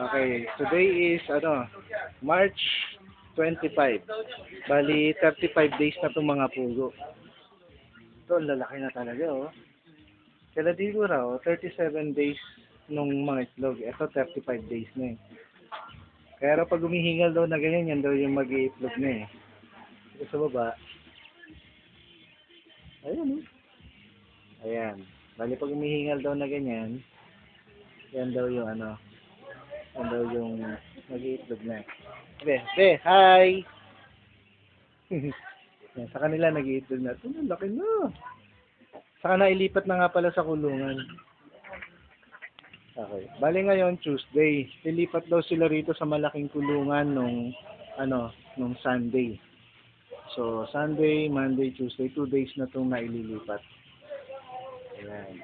Okay, today is ano, March 25. Bali, 35 days na itong mga pugo. Ito, ang lalaki na talaga, oh. Kala di ko raw, 37 days nung mga itlog. Ito, 35 days na eh. Raw pag humihingal daw na ganyan, yan daw yung mag-iitlog na eh. Ito sa baba. Ayan, oh. Ayan. Bali, pag humihingal daw na ganyan, yan daw yung ano, yan daw yung mag-iitlog na. Be, be, hi! yan, sa kanila nag-iitlog na. Ito, laki na. Saka nailipat na nga pala sa kulungan. Okay. Bali ngayon, Tuesday. Lilipat daw sila rito sa malaking kulungan nung, ano, nung Sunday. So, Sunday, Monday, Tuesday, two days na itong naililipat. Ayan.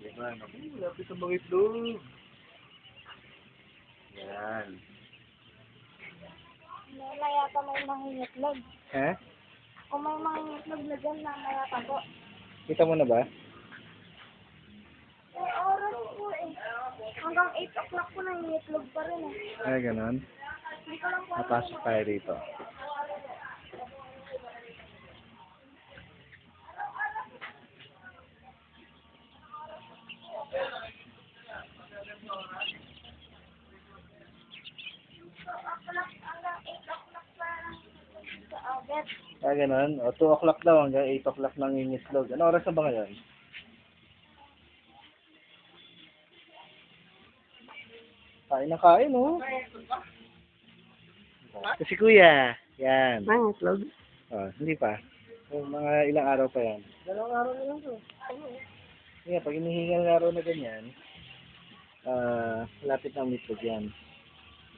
Diba? Lapit ang mga itlog. Ayan. May yata may mangingitlog. Eh? Kung may mangingitlog na dyan, mamaya pa po. Kita mo na ba? May oras po eh. Hanggang 8 o'clock po nangingitlog pa rin eh. Ay, ganon. Hindi ko lang po alam Napasok tayo rito. Ah, ganon. O, 2 o'clock daw hanggang 8 o'clock nang ingislog. Ano oras na ba ngayon? Kain na kain, oh. Kasi kuya. Yan. Mangitlog? Oh, hindi pa. So, mga ilang araw pa yan. Dalawang araw na lang po. Kaya pag inihingal ng araw na ganyan, ah, lapit na umitlog yan.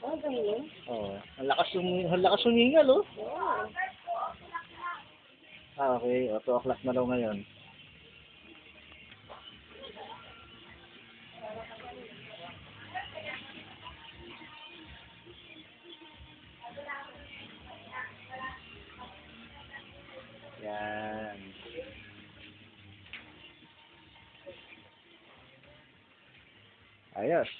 Oh, ganyan? Oo. Ang lakas yung, ang lakas yung hingal, oh. Oo. Ah, okay. O, 2 o'clock na daw ngayon. Yan. Ayos.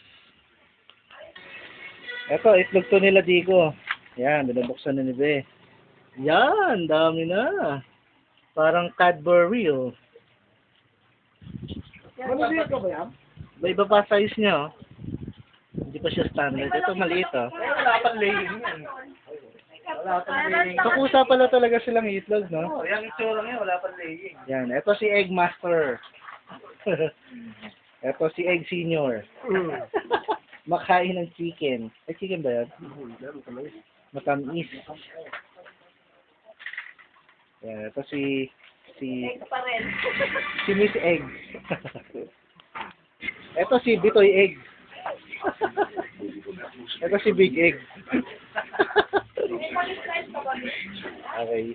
Eto, itlog to nila Diko. Yan, binubuksan na ni Be. Yan, dami na. Parang Cadbury, oh. Ano ka ba yan? May iba pa size niya, oh. Hindi pa siya standard. Ito maliit, oh. Wala pang laying yan. Wala pang laying. Kakusa pala talaga silang itlog, no? Oh, yung itsura ngayon, wala pang laying. Yan, ito si Egg Master. ito si Egg Senior. Makain ng chicken. Ay, chicken ba yan? Matamis. Yan, ito si si pa rin. si Miss Egg. ito si Bitoy Egg. ito si Big Egg. okay.